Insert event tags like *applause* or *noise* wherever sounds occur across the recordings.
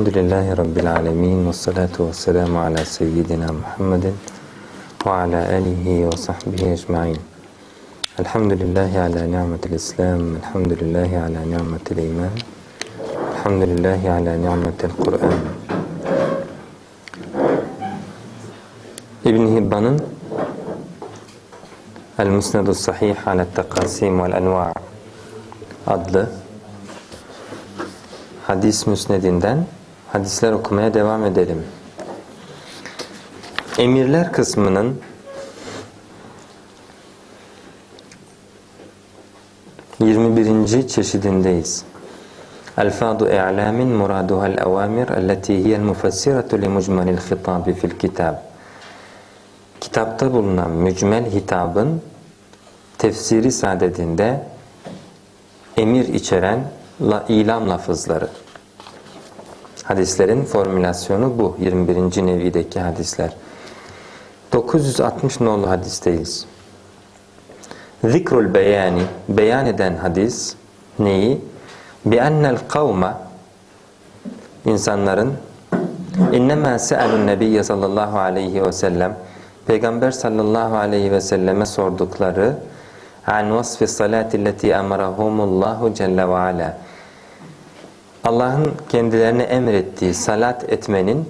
الحمد لله رب العالمين والصلاة والسلام على سيدنا محمد وعلى آله وصحبه أجمعين. الحمد لله على نعمة الإسلام الحمد لله على نعمة الإيمان الحمد لله على نعمة القرآن. Hibban'ın El-Musnedus Sahih ala Takasim vel Enva' adlı hadis müsnedinden hadisler okumaya devam edelim. Emirler kısmının 21. çeşidindeyiz. Elfadu i'lamin muraduhal evamir elleti hiyel mufassiratu li mucmalil hitabi fil kitab. Kitapta bulunan mücmel hitabın tefsiri sadedinde emir içeren la, ilam lafızları. Hadislerin formülasyonu bu. 21. nevideki hadisler. 960 nolu hadisteyiz. Zikrul beyani, beyan eden hadis neyi? Bi ennel kavme insanların innema se'elun nebiyye sallallahu aleyhi ve sellem Peygamber sallallahu aleyhi ve selleme sordukları an vasfi salati leti emarahumullahu celle ve ala Allah'ın kendilerine emrettiği salat etmenin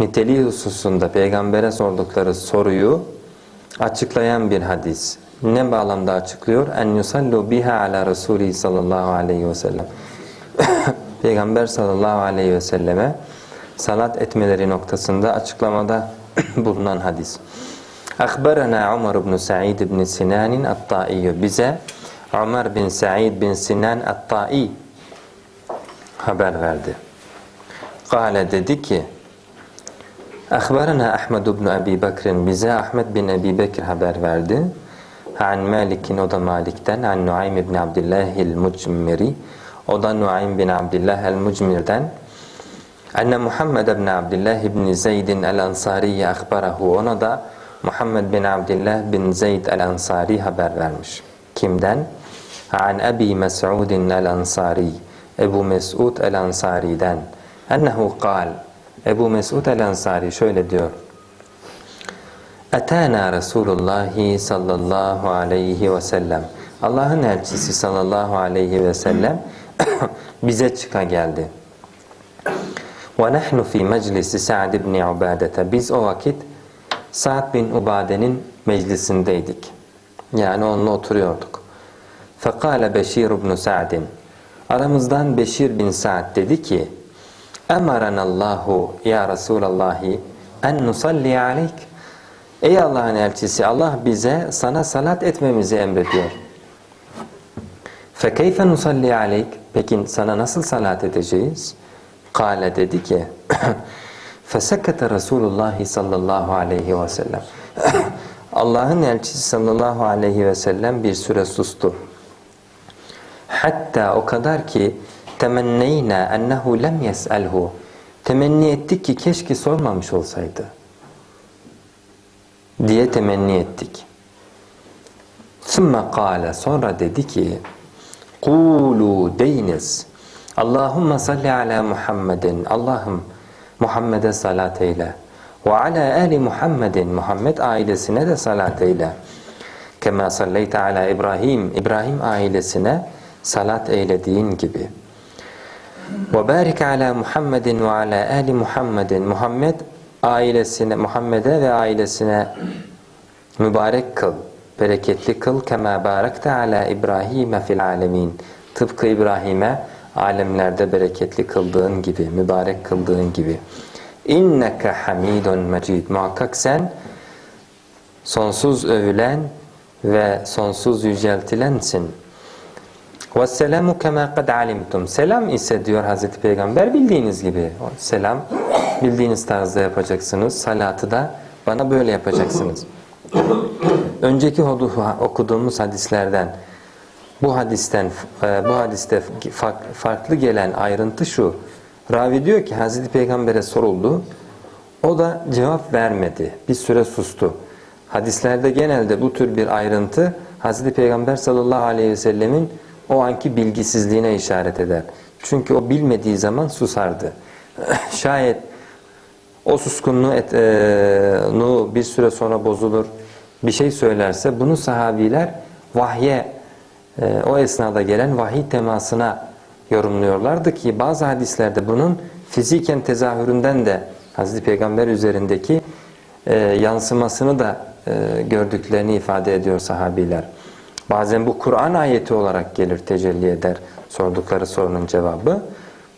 niteliği hususunda peygambere sordukları soruyu açıklayan bir hadis. Ne bağlamda açıklıyor? En yusallu biha ala Resulü sallallahu aleyhi ve sellem. *coughs* Peygamber sallallahu aleyhi ve selleme salat etmeleri noktasında açıklamada *coughs* bulunan hadis. Akbarana Umar ibn Sa'id ibn Sinan at-Ta'i bize Ömer bin Sa'id bin Sinan at-Ta'i haber verdi. Kale dedi ki Akbarana Ahmed ibn Abi Bekir'in bize Ahmed bin Abi Bekir haber verdi. An Malik'in o da Malik'ten An Nuaym ibn Abdullah el-Mucmiri o da Nuaym bin Abdullah el-Mucmir'den Enne Muhammed ibn Abdullah ibn Zeyd'in el-Ansari'ye akbarahu ona da Muhammed bin Abdullah bin Zeyd el-Ansari haber vermiş. Kimden? An Abi Mes'udin el-Ansari Ebu Mes'ud el-Ansari'den ennehu kal Ebu Mes'ud el-Ansari şöyle diyor Etana Resulullah sallallahu aleyhi ve sellem Allah'ın elçisi sallallahu aleyhi ve sellem *coughs* bize çıka geldi. Ve nahnu fi meclisi Sa'd ibn Ubadete biz o vakit Sa'd bin Ubade'nin meclisindeydik. Yani onunla oturuyorduk. Fekale Beşir ibn Sa'din Aramızdan Beşir bin Sa'd dedi ki Allahu ya Resulallahi en nusalli aleyk Ey Allah'ın elçisi Allah bize sana salat etmemizi emrediyor. Fekeyfe nusalli aleyk Peki sana nasıl salat edeceğiz? Kale dedi ki *clears throat* Fesekete Resulullah sallallahu aleyhi ve sellem *clears throat* Allah'ın elçisi sallallahu aleyhi ve sellem bir süre sustu. Hatta o kadar ki temenneyna ennehu lem yes'elhu. Temenni ettik ki keşke sormamış olsaydı. Diye temenni ettik. Sümme kâle sonra dedi ki Kulu deyiniz. Allahümme salli ala Muhammedin. Allah'ım Muhammed'e salat eyle. Ve ala ali Muhammedin. Muhammed ailesine de salat eyle. Kema salleyte ala İbrahim. İbrahim ailesine salat eylediğin gibi. Ve barik ala Muhammedin ve ala ali Muhammedin Muhammed ailesine Muhammed'e ve ailesine mübarek kıl, bereketli kıl kema barakte ala İbrahim'e fil alemin. Tıpkı İbrahim'e alemlerde bereketli kıldığın gibi, mübarek kıldığın gibi. İnneke hamidun mecid. Muhakkak sen sonsuz övülen ve sonsuz yüceltilensin. وَالسَّلَامُ كَمَا قَدْ عَلِمْتُمْ Selam ise diyor Hazreti Peygamber bildiğiniz gibi. Selam bildiğiniz tarzda yapacaksınız. Salatı da Bana böyle yapacaksınız. Önceki hodu- okuduğumuz hadislerden bu hadisten e, bu hadiste fa- farklı gelen ayrıntı şu. Ravi diyor ki Hazreti Peygamber'e soruldu. O da cevap vermedi. Bir süre sustu. Hadislerde genelde bu tür bir ayrıntı Hazreti Peygamber sallallahu aleyhi ve sellemin o anki bilgisizliğine işaret eder. Çünkü o bilmediği zaman susardı. *laughs* Şayet o suskunluğu e, bir süre sonra bozulur, bir şey söylerse bunu sahabiler vahye, e, o esnada gelen vahiy temasına yorumluyorlardı ki bazı hadislerde bunun fiziken tezahüründen de Hazreti Peygamber üzerindeki e, yansımasını da gördüklerini ifade ediyor sahabiler. Bazen bu Kur'an ayeti olarak gelir, tecelli eder sordukları sorunun cevabı.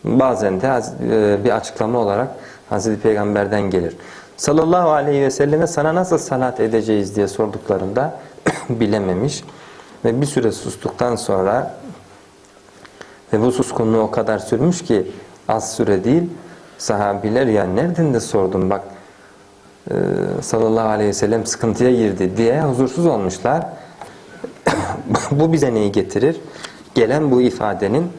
Bazen de e, bir açıklama olarak Hazreti Peygamber'den gelir. Sallallahu aleyhi ve selleme sana nasıl salat edeceğiz diye sorduklarında *coughs* bilememiş. Ve bir süre sustuktan sonra ve bu suskunluğu o kadar sürmüş ki az süre değil sahabiler ya nereden de sordum bak e, sallallahu aleyhi ve sellem sıkıntıya girdi diye huzursuz olmuşlar. Bu bize neyi getirir? Gelen bu ifadenin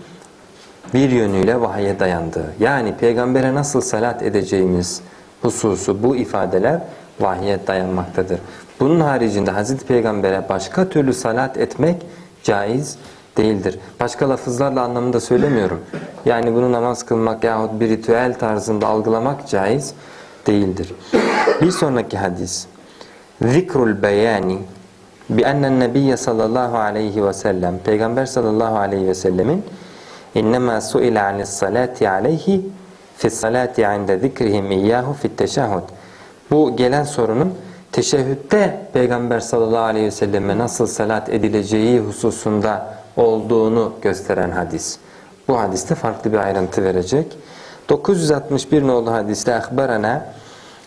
bir yönüyle vahye dayandığı. Yani peygambere nasıl salat edeceğimiz hususu bu ifadeler vahye dayanmaktadır. Bunun haricinde Hazreti Peygamber'e başka türlü salat etmek caiz değildir. Başka lafızlarla anlamında söylemiyorum. Yani bunu namaz kılmak yahut bir ritüel tarzında algılamak caiz değildir. Bir sonraki hadis. Zikrul beyani bi ennen nebiyye sallallahu aleyhi ve sellem Peygamber sallallahu aleyhi ve sellemin İnnemâ su'ile anis salati aleyhi fis salati inde zikrihim iyyahu fit teşehhud. Bu gelen sorunun teşehhütte Peygamber sallallahu aleyhi ve selleme nasıl salat edileceği hususunda olduğunu gösteren hadis. Bu hadiste farklı bir ayrıntı verecek. 961 nolu hadiste akbarana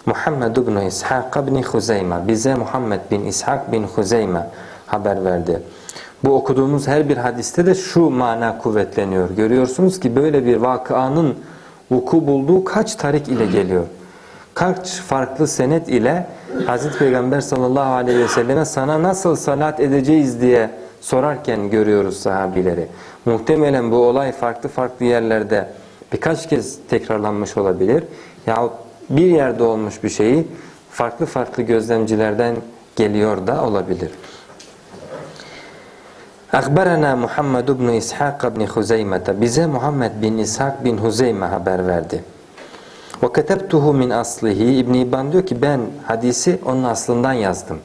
Muhammed ibn İshak ibn Huzeyme bize Muhammed bin İshak bin Huzeyme haber verdi. Bu okuduğumuz her bir hadiste de şu mana kuvvetleniyor. Görüyorsunuz ki böyle bir vakıanın vuku bulduğu kaç tarik ile geliyor. Kaç farklı senet ile Hazreti Peygamber sallallahu aleyhi ve selleme sana nasıl salat edeceğiz diye sorarken görüyoruz sahabileri. Muhtemelen bu olay farklı farklı yerlerde birkaç kez tekrarlanmış olabilir. Yahut bir yerde olmuş bir şeyi farklı farklı gözlemcilerden geliyor da olabilir. Akbarana Muhammed ibn İshak ibn Huzeyme'te bize Muhammed bin İshak bin Huzeyme haber verdi. Ve ketebtuhu min aslihi İbn İbban diyor ki ben hadisi onun aslından yazdım.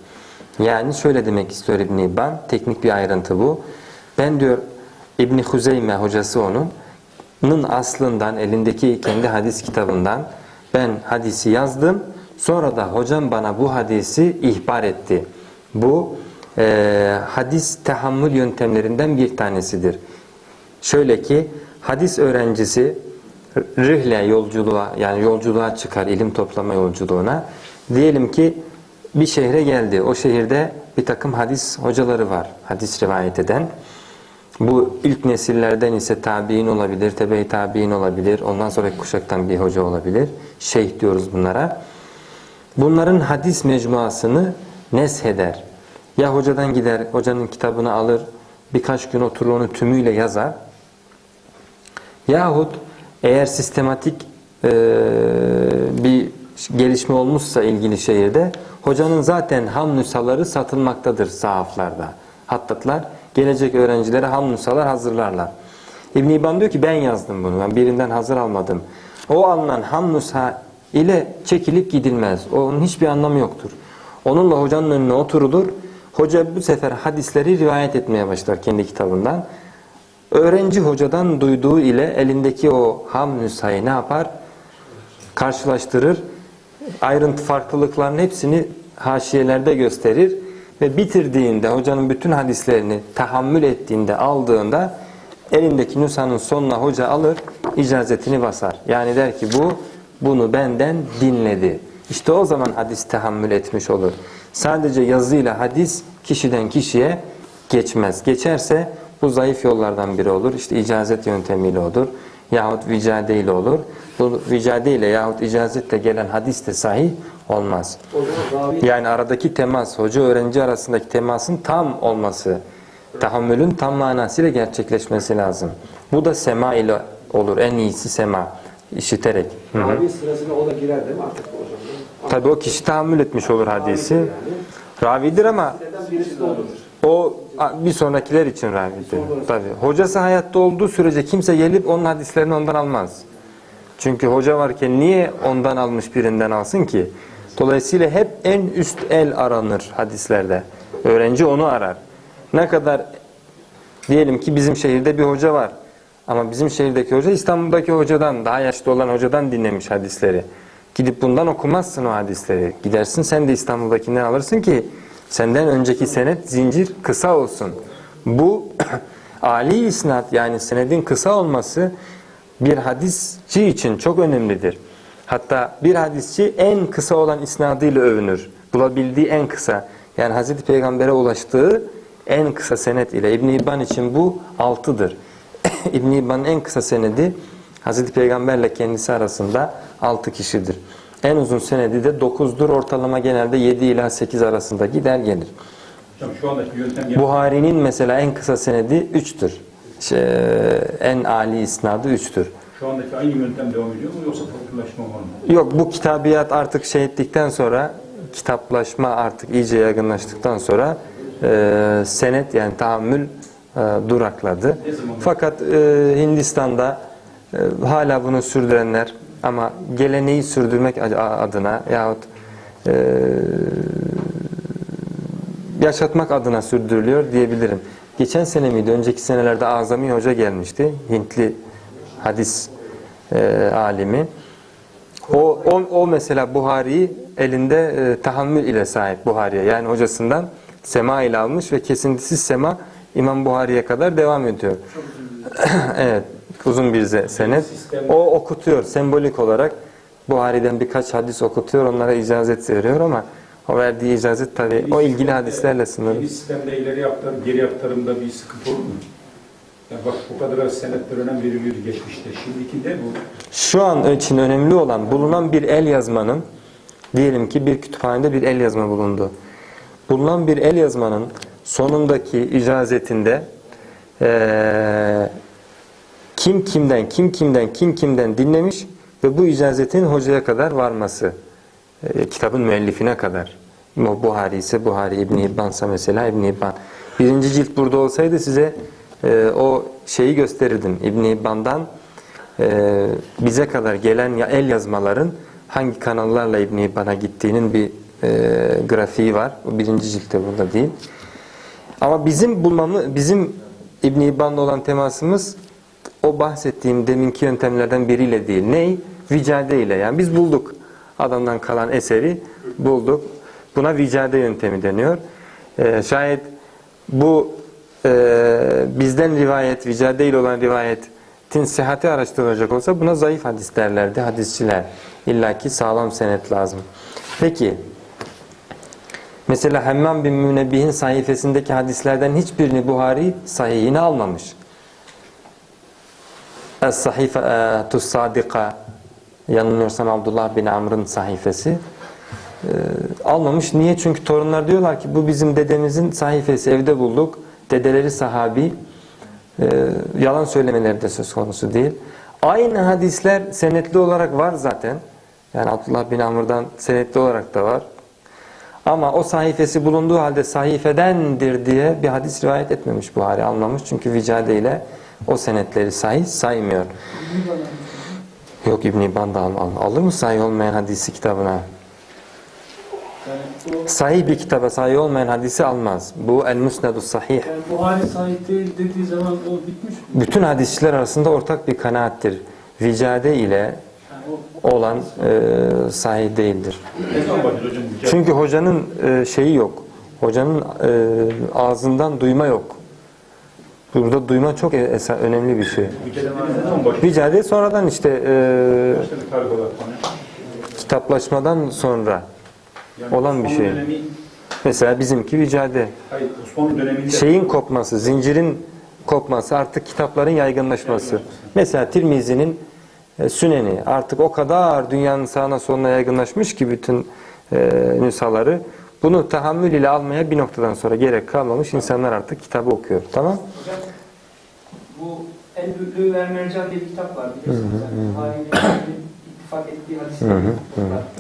Yani şöyle demek istiyor İbn İbban teknik bir ayrıntı bu. Ben diyor İbn Huzeyme hocası onun nın aslından elindeki kendi hadis kitabından ben hadisi yazdım. Sonra da hocam bana bu hadisi ihbar etti. Bu e, hadis tahammül yöntemlerinden bir tanesidir. Şöyle ki hadis öğrencisi rihle yolculuğa yani yolculuğa çıkar ilim toplama yolculuğuna. Diyelim ki bir şehre geldi. O şehirde bir takım hadis hocaları var. Hadis rivayet eden. Bu ilk nesillerden ise tabi'in olabilir, tebe-i tabi'in olabilir. Ondan sonraki kuşaktan bir hoca olabilir. Şeyh diyoruz bunlara. Bunların hadis mecmuasını nesheder. Ya hocadan gider, hocanın kitabını alır, birkaç gün oturur onu tümüyle yazar. Yahut eğer sistematik e, bir gelişme olmuşsa ilgili şehirde hocanın zaten ham nüshaları satılmaktadır sahaflarda. Hattatlar gelecek öğrencilere ham nüshalar hazırlarlar. İbn İban diyor ki ben yazdım bunu. Ben birinden hazır almadım. O alınan ham nüsha ile çekilip gidilmez. Onun hiçbir anlamı yoktur. Onunla hocanın önüne oturulur. Hoca bu sefer hadisleri rivayet etmeye başlar kendi kitabından. Öğrenci hocadan duyduğu ile elindeki o ham nüshayı ne yapar? Karşılaştırır. Ayrıntı farklılıkların hepsini haşiyelerde gösterir. Ve bitirdiğinde hocanın bütün hadislerini tahammül ettiğinde aldığında elindeki nüshanın sonuna hoca alır icazetini basar. Yani der ki bu bunu benden dinledi. İşte o zaman hadis tahammül etmiş olur. Sadece yazıyla hadis kişiden kişiye geçmez. Geçerse bu zayıf yollardan biri olur. İşte icazet yöntemiyle olur. Yahut vicade ile olur. Bu vicade ile yahut icazetle gelen hadis de sahih olmaz. Yani aradaki temas, hoca öğrenci arasındaki temasın tam olması, tahammülün tam manasıyla gerçekleşmesi lazım. Bu da sema ile olur. En iyisi sema. işiterek. Hı hı. ravi sırasına o da girer değil mi artık hocam? Tabi o kişi tahammül etmiş olur hadisi. Yani. Ravidir ama o bir sonrakiler için ravidir. Tabi. Hocası hayatta olduğu sürece kimse gelip onun hadislerini ondan almaz. Çünkü hoca varken niye ondan almış birinden alsın ki? Dolayısıyla hep en üst el aranır hadislerde. Öğrenci onu arar. Ne kadar diyelim ki bizim şehirde bir hoca var. Ama bizim şehirdeki hoca İstanbul'daki hocadan, daha yaşlı olan hocadan dinlemiş hadisleri. Gidip bundan okumazsın o hadisleri. Gidersin sen de İstanbul'dakinden alırsın ki senden önceki senet zincir kısa olsun. Bu *clears throat* Ali isnat yani senedin kısa olması bir hadisçi için çok önemlidir. Hatta bir hadisçi en kısa olan isnadıyla övünür. Bulabildiği en kısa. Yani Hazreti Peygamber'e ulaştığı en kısa senet ile. İbn İbban için bu altıdır. *coughs* İbn İbban'ın en kısa senedi Hazreti Peygamberle kendisi arasında altı kişidir. En uzun senedi de dokuzdur. Ortalama genelde 7 ila 8 arasında gider gelir. Buhari'nin mesela en kısa senedi 3'tür. Şey, en âli isnadı 3'tür. Şu andaki aynı yöntem devam ediyor mu yoksa farklılaşma var mı? Yok bu kitabiyat artık şey ettikten sonra kitaplaşma artık iyice yaygınlaştıktan sonra e, senet yani tahammül e, durakladı. Fakat e, Hindistan'da e, hala bunu sürdürenler ama geleneği sürdürmek adına yahut e, yaşatmak adına sürdürülüyor diyebilirim. Geçen sene miydi? Önceki senelerde Azami Hoca gelmişti. Hintli hadis e, alimi. O, o, o mesela Buhari'yi elinde e, tahammül ile sahip Buhari'ye. Yani hocasından sema ile almış ve kesintisiz sema İmam Buhari'ye kadar devam ediyor. *clears throat* evet, uzun bir senet. O okutuyor sembolik olarak. Buhari'den birkaç hadis okutuyor, onlara icazet veriyor ama o verdiği icazet tabii o ilgili hadislerle sınırlı. Yeni sistemde ileri aktarım, geri aktarımda bir sıkıntı olur mu? Ya bak bu kadar senetler önem veriliyordu geçmişte. Şimdiki de bu Şu an için önemli olan bulunan bir el yazmanın diyelim ki bir kütüphanede bir el yazma bulundu. Bulunan bir el yazmanın sonundaki icazetinde eee, kim kimden, kim kimden, kim kimden dinlemiş ve bu icazetin hocaya kadar varması. Eee, kitabın müellifine kadar. Bu Buhari ise Buhari, İbn İbban'sa mesela İbn İbban. Birinci cilt burada olsaydı size eee, o şeyi gösterirdim. İbn İbban'dan eee, bize kadar gelen el yazmaların hangi kanallarla İbn İbban'a gittiğinin bir eee, grafiği var. O birinci ciltte burada değil. Ama bizim bulmamı, bizim İbn İbban'la olan temasımız o bahsettiğim deminki yöntemlerden biriyle değil. Ney? Vicade ile. Yani biz bulduk. Adamdan kalan eseri bulduk. Buna vicade yöntemi deniyor. Ee, şayet bu e, bizden rivayet, vicade ile olan rivayetin sıhhati araştırılacak olsa buna zayıf hadis derlerdi hadisçiler. İlla sağlam senet lazım. Peki, Mesela Hemmam bin Münebbih'in sayfasındaki hadislerden hiçbirini Buhari sahihine almamış. Es-Sahife Sadika yanılmıyorsam Abdullah bin Amr'ın sayfası Ee, almamış. Niye? Çünkü torunlar diyorlar ki bu bizim dedemizin sayfası evde bulduk. Dedeleri sahabi. Ee, yalan söylemeleri de söz konusu değil. Aynı hadisler senetli olarak var zaten. Yani Abdullah bin Amr'dan senetli olarak da var. Ama o sayfası bulunduğu halde sayfedendir diye bir hadis rivayet etmemiş Buhari almamış. Çünkü vicade ile o senetleri sahih saymıyor. Yok İbn İbban da al, al- alır mı sahih olmayan hadisi kitabına? Sahih bir kitaba sahih olmayan hadisi almaz. Bu el musnedus sahih. yani Buhari sahih değil dediği zaman o bitmiş mi? Bütün hadisçiler arasında ortak bir kanaattir. Vicade ile olan e, sahih değildir. Çünkü hocanın e, şeyi yok. Hocanın e, ağzından duyma yok. Burada duyma çok e- esa- önemli bir şey. Mücadele ne zaman başlıyor? Vicade sonradan işte e, kitaplaşmadan sonra Yani olan bir şey. Dönemi, mesela bizimki vicade. hayır Osmanlı döneminde Şeyin kopması, zincirin kopması artık kitapların yaygınlaşması. Mesela Tirmizi'nin e, Süneni artık o kadar dünyanın sağına soluna yaygınlaşmış ki bütün e, nüshaları. Bunu tahammül ile almaya bir noktadan sonra gerek kalmamış. İnsanlar artık kitabı okuyor. Tamam? Hocam bu El Büllü ve Mercan diye bir kitap var biliyorsunuz. Yani ittifak ettiği hadisler.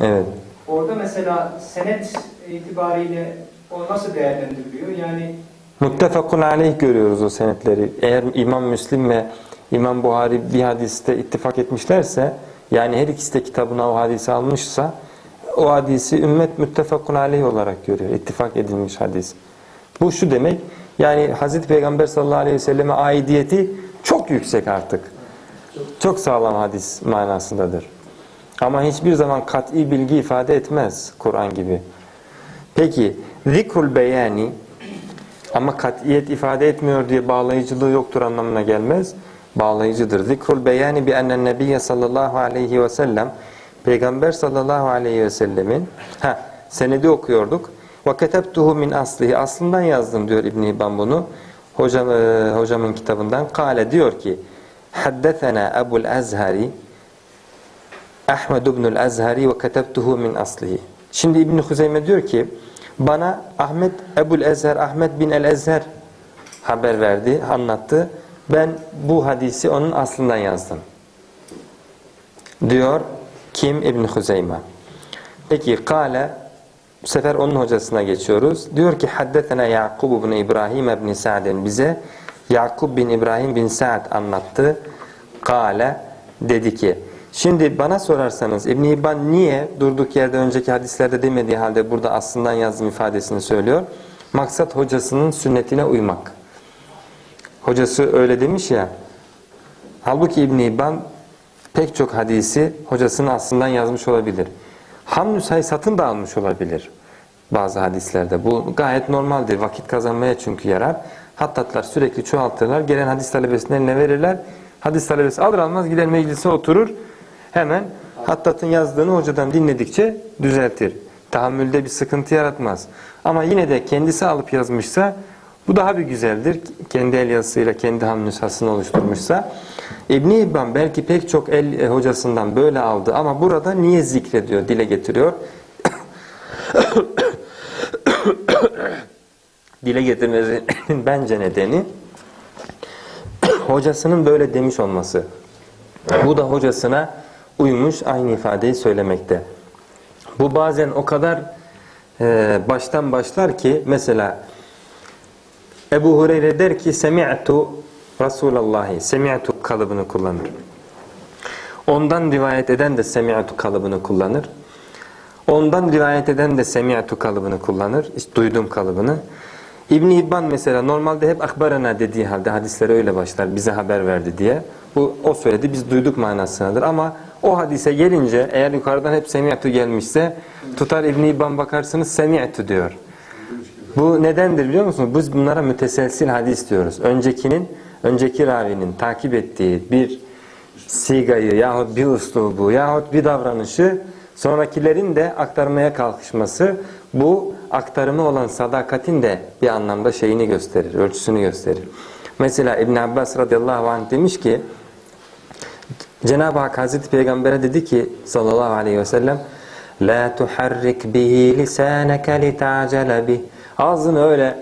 Evet. Orada mesela senet itibariyle o nasıl değerlendiriliyor? Yani Muttefakun aleyh görüyoruz o senetleri. Eğer İmam Müslim ve İmam Buhari bir hadiste ittifak etmişlerse yani her ikisi de kitabına o hadisi almışsa o hadisi ümmet müttefakun aleyh olarak görüyor. İttifak edilmiş hadis. Bu şu demek yani Hazreti Peygamber sallallahu aleyhi ve selleme aidiyeti çok yüksek artık. Çok sağlam hadis manasındadır. Ama hiçbir zaman kat'i bilgi ifade etmez Kur'an gibi. Peki zikrul beyani ama kat'iyet ifade etmiyor diye bağlayıcılığı yoktur anlamına gelmez. Bağlayıcıdır. Zikrul beyani bi ennen nebiyye sallallahu aleyhi ve sellem Peygamber sallallahu aleyhi ve sellemin ha senedi okuyorduk. Ve ketebtuhu min aslihi aslından yazdım diyor İbn İbban bunu. Hocam, e, hocamın kitabından. Kale diyor ki Haddethena Ebul Azhari Ahmed ibnül Azhari ve ketebtuhu min aslihi. Şimdi İbn Huzeyme diyor ki bana Ahmet Ebul Ezher Ahmet bin el Ezher haber verdi, anlattı. Ben bu hadisi onun aslından yazdım. Diyor kim İbn Huzeyme. Peki kale bu sefer onun hocasına geçiyoruz. Diyor ki haddetena Yakub bin İbrahim bin Sa'den bize Yakub bin İbrahim bin Sa'd anlattı. Kale dedi ki Şimdi bana sorarsanız İbn İbban niye durduk yerde önceki hadislerde demediği halde burada aslından yazdım ifadesini söylüyor? Maksat hocasının sünnetine uymak. Hocası öyle demiş ya. Halbuki İbn İbban pek çok hadisi hocasının aslından yazmış olabilir. Hamdü say satın da almış olabilir bazı hadislerde. Bu gayet normaldir. Vakit kazanmaya çünkü yarar. Hattatlar sürekli çoğaltırlar. Gelen hadis talebesinin eline verirler. Hadis talebesi alır almaz gider meclise oturur. Hemen Hattat'ın yazdığını hocadan dinledikçe düzeltir. Tahammülde bir sıkıntı yaratmaz. Ama yine de kendisi alıp yazmışsa bu daha bir güzeldir. Kendi el yazısıyla kendi ham nüshasını oluşturmuşsa. İbn İbban belki pek çok el e, hocasından böyle aldı ama burada niye zikrediyor, dile getiriyor? *coughs* dile getirmesinin *coughs* bence nedeni *coughs* hocasının böyle demiş olması. Bu da hocasına uymuş aynı ifadeyi söylemekte. Bu bazen o kadar e, baştan başlar ki mesela Ebu Hureyre der ki semi'tu Resulallahi semi'tu kalıbını kullanır. Ondan rivayet eden de semi'tu kalıbını kullanır. Ondan rivayet eden de semi'tu kalıbını kullanır. İşte duydum kalıbını. İbn İbban mesela normalde hep akbarana dediği halde hadisleri öyle başlar. Bize haber verdi diye. Bu o söyledi biz duyduk manasındadır ama o hadise gelince eğer yukarıdan hep semi'tu gelmişse tutar İbn İbban bakarsınız semi'tu diyor. Bu nedendir biliyor musunuz? Biz bunlara müteselsil hadis diyoruz. Öncekinin, önceki ravinin takip ettiği bir sigayı yahut bir uslubu yahut bir davranışı sonrakilerin de aktarmaya kalkışması bu aktarımı olan sadakatin de bir anlamda şeyini gösterir, ölçüsünü gösterir. Mesela İbn Abbas radıyallahu anh demiş ki Cenab-ı Hak Hazreti Peygamber'e dedi ki sallallahu aleyhi ve sellem La tuharrik bihi lisaneke lita'cele bih Ağzını öyle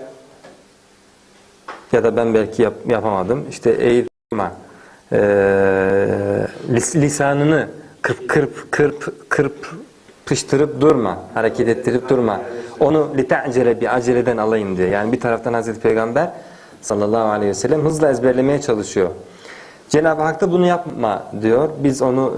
ya da ben belki yap, yapamadım. İşte eğitme lis, lisanını kırp kırp kırp kırp pıştırıp durma. Hareket ettirip durma. Onu lita'cele bir aceleden alayım diye. Yani bir taraftan Hazreti Peygamber sallallahu aleyhi ve sellem hızla ezberlemeye çalışıyor. Cenab-ı Hak da bunu yapma diyor. Biz onu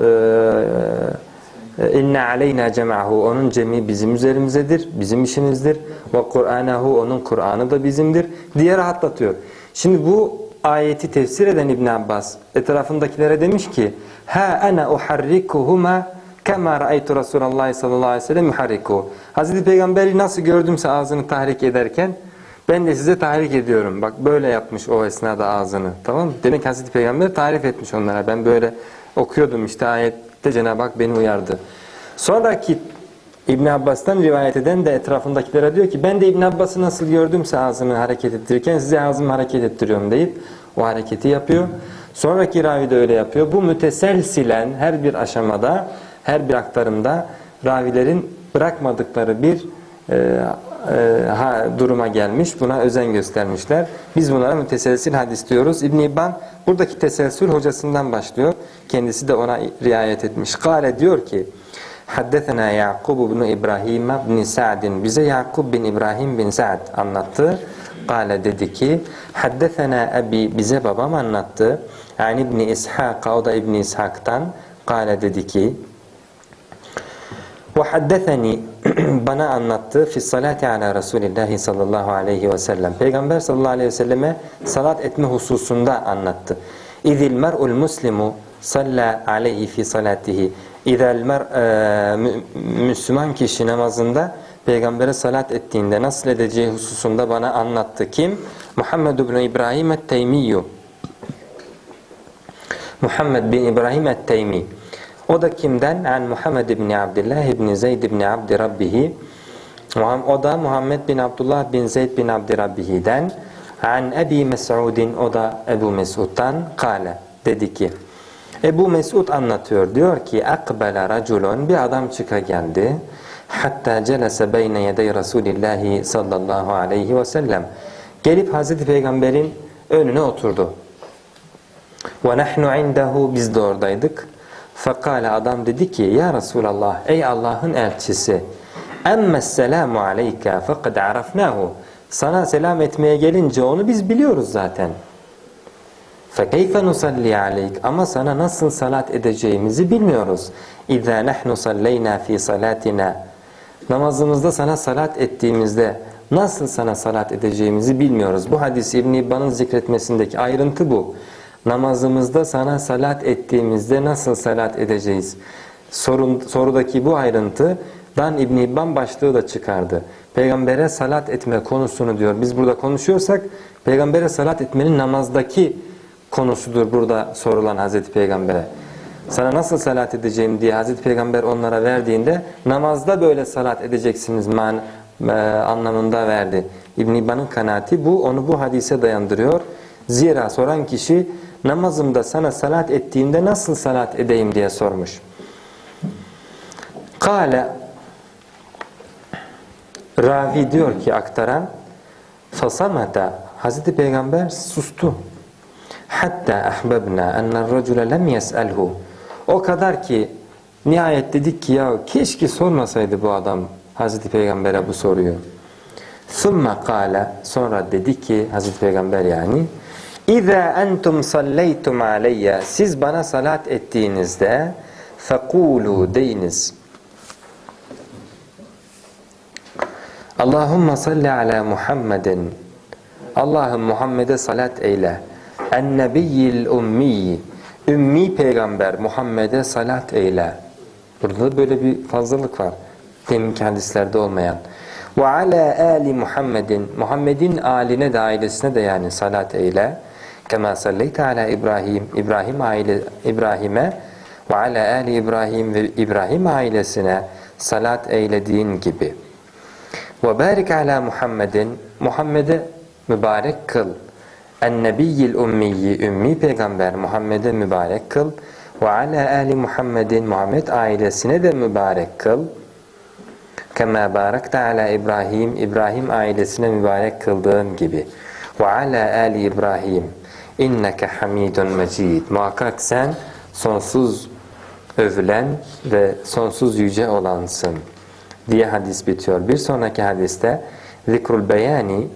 inna aleyna cem'ahu onun cemi bizim üzerimizdedir, bizim işimizdir. Ve Kur'anahu onun Kur'an'ı da bizimdir diye rahatlatıyor. Şimdi bu ayeti tefsir eden İbn Abbas etrafındakilere demiş ki: "Ha ana uharrikuhuma kema ra'aytu Resulullah sallallahu aleyhi ve sellem yuharriku." Hazreti Peygamberi nasıl gördümse ağzını tahrik ederken ben de size tahrik ediyorum. Bak böyle yapmış o esnada ağzını. Tamam mı? Demek Hazreti Peygamber tarif etmiş onlara. Ben böyle okuyordum işte ayette Cenab-ı Hak beni uyardı. Sonraki İbn Abbas'tan rivayet eden de etrafındakilere diyor ki ben de İbn Abbas'ı nasıl gördümse ağzını hareket ettirirken size ağzımı hareket ettiriyorum deyip o hareketi yapıyor. Sonraki ravi de öyle yapıyor. Bu müteselsilen her bir aşamada, her bir aktarımda ravilerin bırakmadıkları bir e, e, ha, duruma gelmiş. Buna özen göstermişler. Biz bunlara müteselsil hadis diyoruz. İbn İbban buradaki teselsül hocasından başlıyor. Kendisi de ona riayet etmiş. Kale diyor ki Haddetena Yakub bin İbrahim bin Sa'd bize Yakub bin İbrahim bin Sa'd anlattı. Kale dedi ki Haddetena abi bize babam anlattı. Yani İbni İshak o da İbni İshak'tan Kale dedi ki وحدثني *clears throat* bana anlattı fi salati ala Resulillahi sallallahu aleyhi ve sellem. Peygamber sallallahu aleyhi ve selleme salat etme hususunda anlattı. İzil mer'ul muslimu salla aleyhi fi salatihi. İzel mer e, mü- Müslüman kişi namazında Peygamber'e salat ettiğinde nasıl edeceği hususunda bana anlattı. Kim? Muhammed ibn İbrahim et-Teymiyyu. Muhammed bin İbrahim et-Teymi. O da kimden? An Muhammed bin Abdullah bin Zeyd bin Abdi Rabbihi. O da Muhammed bin Abdullah bin Zeyd bin Abdi Rabbihi'den. An Ebi Mes'udin o da Ebu Mes'ud'dan kale dedi ki Ebu Mes'ud anlatıyor diyor ki akbele raculun bir adam çıka geldi hatta celese beyne yedey Resulillahi sallallahu aleyhi ve sellem gelip Hazreti Peygamber'in önüne oturdu ve nahnu indehu biz de oradaydık. Fakale adam dedi ki ya Resulallah ey Allah'ın elçisi emmes selamu aleyke fekad arafnahu sana selam etmeye gelince onu biz biliyoruz zaten. فَكَيْفَ نُصَلِّي عَلَيْكَ Ama sana nasıl salat edeceğimizi bilmiyoruz. اِذَا نَحْنُ صَلَّيْنَا ف۪ي صَلَاتِنَا Namazımızda sana salat ettiğimizde nasıl sana salat edeceğimizi bilmiyoruz. Bu hadis İbn-i İbban'ın zikretmesindeki ayrıntı bu. Namazımızda sana salat ettiğimizde nasıl salat edeceğiz? Sorun, sorudaki bu ayrıntıdan İbn-i İbban başlığı da çıkardı. Peygambere salat etme konusunu diyor. Biz burada konuşuyorsak peygambere salat etmenin namazdaki konusudur burada sorulan Hazreti Peygamber'e. Sana nasıl salat edeceğim diye Hazreti Peygamber onlara verdiğinde namazda böyle salat edeceksiniz man e, anlamında verdi. İbn İbban'ın kanaati bu. Onu bu hadise dayandırıyor. Zira soran kişi namazımda sana salat ettiğimde nasıl salat edeyim diye sormuş. Kale Ravi diyor ki aktaran fasamata Hazreti Peygamber sustu. Hatta ahbabna enne racule lem yes'elhu. O kadar ki nihayet dedik ki ya keşke sormasaydı bu adam Hazreti Peygamber'e bu soruyu. Thumma kâle sonra dedi ki Hazreti Peygamber yani İza entum salleytum aleyye siz bana salat ettiğinizde fekulu deyiniz. Allahümme salli ala Muhammedin Allah'ım Muhammed'e salat eyle. En-nebiyyil ummi Ümmi peygamber Muhammed'e salat eyle. Burada da böyle bir fazlalık var. Deminki hadislerde olmayan. Ve ala ali Muhammedin Muhammed'in aline de ailesine de yani salat eyle. Kema salleyte ala İbrahim İbrahim aile İbrahim'e ve ala ali İbrahim ve İbrahim ailesine salat eylediğin gibi. Ve barik ala Muhammedin Muhammed'e mübarek kıl. En-nebiyyil ummiyi ümmi peygamber Muhammed'e mübarek kıl. Ve ala ali Muhammedin Muhammed ailesine de mübarek kıl. Kema barakta ala İbrahim İbrahim ailesine mübarek kıldığın gibi. Ve ala ali İbrahim inneke hamidun mecid. Muhakkak sen sonsuz övülen ve sonsuz yüce olansın diye hadis bitiyor. Bir sonraki hadiste zikrul beyani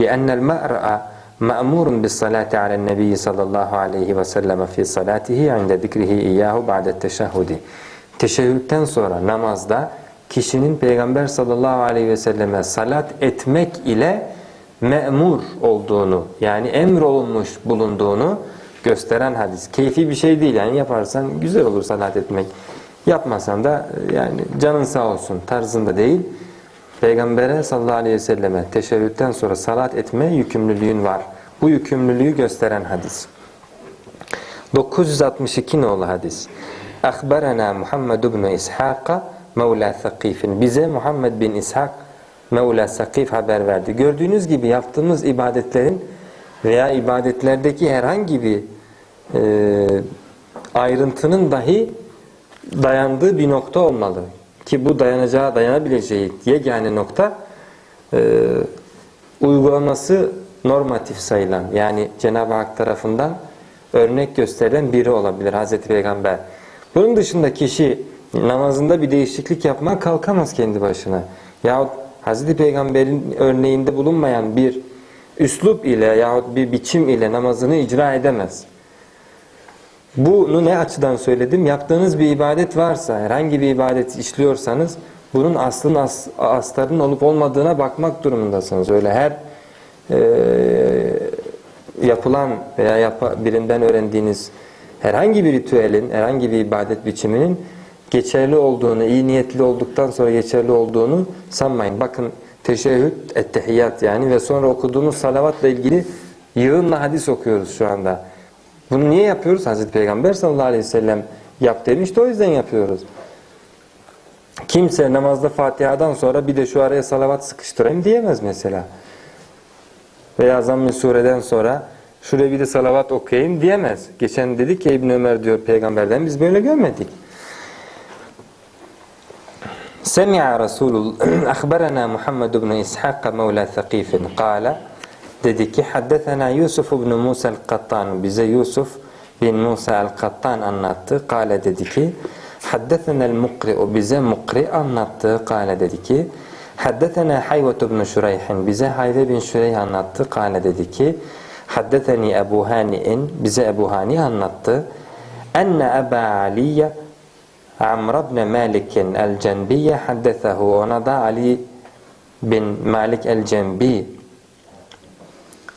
bi ennel ma'ra'a ma'murun bis salati alen nebi sallallahu aleyhi ve sellem fi salatihi inde zikrihi iyyahu ba'de teşehhudi. Teşehhütten sonra namazda kişinin peygamber sallallahu aleyhi ve selleme salat etmek ile me'mur olduğunu yani emrolunmuş bulunduğunu gösteren hadis. Keyfi bir şey değil yani yaparsan güzel olur salat etmek. Yapmasan da yani canın sağ olsun tarzında değil. Peygambere sallallahu aleyhi ve selleme teşebbütten sonra salat etme yükümlülüğün var. Bu yükümlülüğü gösteren hadis. 962 nolu hadis. Akhbarana Muhammed ibn İshaq Mevla Sakif'in. Bize Muhammed bin İshak Mevla Sakif haber verdi. Gördüğünüz gibi yaptığımız ibadetlerin veya ibadetlerdeki herhangi bir e, ayrıntının dahi dayandığı bir nokta olmalı. ki bu dayanacağı, dayanabileceği yegane nokta e, uygulaması normatif sayılan yani Cenab-ı Hak tarafından örnek gösterilen biri olabilir Hazreti Peygamber. Bunun dışında kişi namazında bir değişiklik yapmaya kalkamaz kendi başına. Yahut Hazreti Peygamber'in örneğinde bulunmayan bir üslup ile yahut bir biçim ile namazını icra edemez. Bunu ne açıdan söyledim? Yaptığınız bir ibadet varsa, herhangi bir ibadet işliyorsanız bunun aslın as, astarının olup olmadığına bakmak durumundasınız. Öyle her e, yapılan veya yap, birinden öğrendiğiniz herhangi bir ritüelin, herhangi bir ibadet biçiminin geçerli olduğunu, iyi niyetli olduktan sonra geçerli olduğunu sanmayın. Bakın teşehhüd, ettehiyyat yani ve sonra okuduğumuz salavatla ilgili yığınla hadis okuyoruz şu anda. Bunu niye yapıyoruz? Hazreti Peygamber sallallahu aleyhi ve sellem yap demişti o yüzden yapıyoruz. Kimse namazda Fatiha'dan sonra bir de şu araya salavat sıkıştırayım diyemez mesela. Veya zamm-ı sureden sonra şuraya bir de salavat okuyayım diyemez. Geçen dedik ki İbn Ömer diyor peygamberden biz böyle görmedik. سمع رسول *clears throat* أخبرنا محمد بن إسحاق مولى ثقيف قال ددك حدثنا يوسف بن موسى القطان بزي يوسف بن موسى القطان الناطق قال ددك حدثنا المقرئ بزي مقرئ الناطق قال ددك حدثنا حيوة بن شريح بزي حيوة بن شريح الناطق قال ددك حدثني أبو هانئ بزي أبو هانئ الناطق أن أبا علي Amr ibn Malik el-Cenbiye haddesehu ona da Ali bin Malik el-Cenbi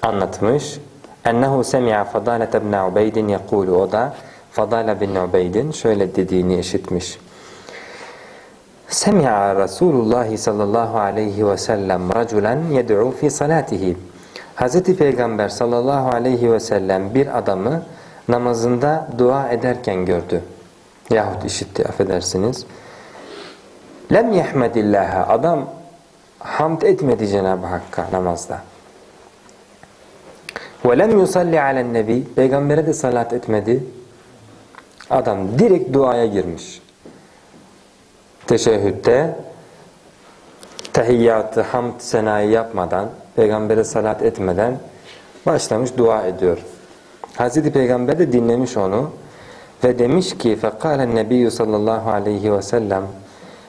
anlatmış. Ennehu semi'a Fadalet ibn Ubeydin yekulu o da Fadale bin Ubeydin şöyle dediğini işitmiş. Semi'a Resulullah sallallahu aleyhi ve sellem raculen yed'u fi salatihi. Hazreti Peygamber sallallahu aleyhi ve sellem bir adamı namazında dua ederken gördü yahut işitti affedersiniz. Lem yehmedillaha adam hamd etmedi Cenab-ı Hakk'a namazda. Ve lem yusalli alen nebi peygambere de salat etmedi. Adam direkt duaya girmiş. Teşehhütte tehiyyatı, hamd, senayi yapmadan, peygambere salat etmeden başlamış dua ediyor. Hazreti Peygamber de dinlemiş onu. ve demiş ki فَقَالَ النَّبِيُّ sallallahu aleyhi ve sellem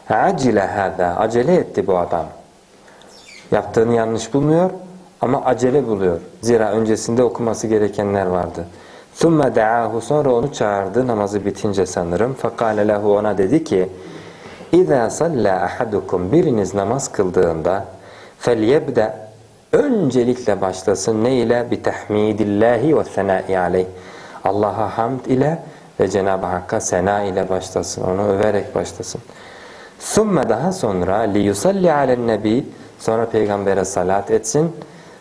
acile hâzâ acele etti bu adam. Yaptığını yanlış bulmuyor ama acele buluyor. Zira öncesinde okuması gerekenler vardı. ثُمَّ دَعَاهُ Sonra onu çağırdı namazı bitince sanırım. فَقَالَ لَهُ ona dedi ki اِذَا صَلَّى أَحَدُكُمْ Biriniz namaz kıldığında فَلْيَبْدَ Öncelikle başlasın ne ile? بِتَحْمِيدِ اللّٰهِ وَالثَّنَاءِ عَلَيْهِ Allah'a hamd ile ve Cenab-ı Hakk'a sena ile başlasın, onu överek başlasın. Sümme daha sonra li yusalli alen nebi sonra peygambere salat etsin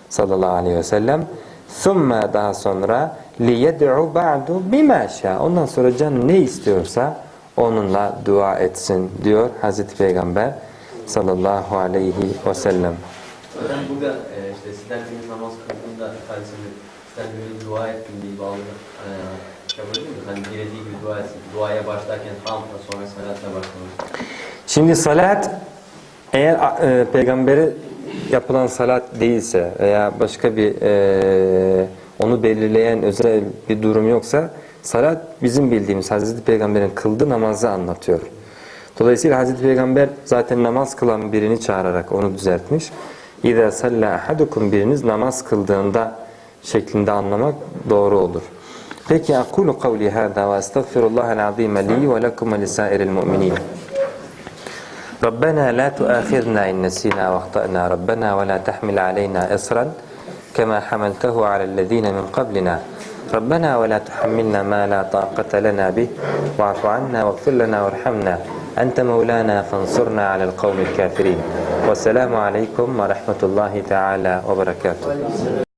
sallallahu aleyhi ve sellem. Sümme daha sonra li yed'u ba'du bima şa. Ondan sonra can ne istiyorsa onunla dua etsin diyor Hazreti Peygamber sallallahu aleyhi ve sellem. Hocam burada e, işte sizler günün namaz kıldığında ifadesini sizler günün dua ettiğinde bağlı e, kabul edilir mi? Hani dilediği gibi dua etsin. Duaya başlarken hamdla sonra salatla başlamak. Şimdi salat eğer e, peygambere yapılan salat değilse veya başka bir e, onu belirleyen özel bir durum yoksa salat bizim bildiğimiz Hazreti Peygamber'in kıldığı namazı anlatıyor. Dolayısıyla Hazreti Peygamber zaten namaz kılan birini çağırarak onu düzeltmiş. İza salla ahadukum biriniz namaz kıldığında şeklinde anlamak doğru olur. Kavli hada ve estağfirullahal azim li ve lekum ve lisairil mu'minin. ربنا لا تؤاخذنا إن نسينا وأخطأنا. ربنا ولا تحمل علينا إصرا كما حملته على الذين من قبلنا. ربنا ولا تحملنا ما لا طاقة لنا به. واعف عنا واغفر لنا وارحمنا. أنت مولانا فانصرنا على القوم الكافرين. والسلام عليكم ورحمة الله تعالى وبركاته.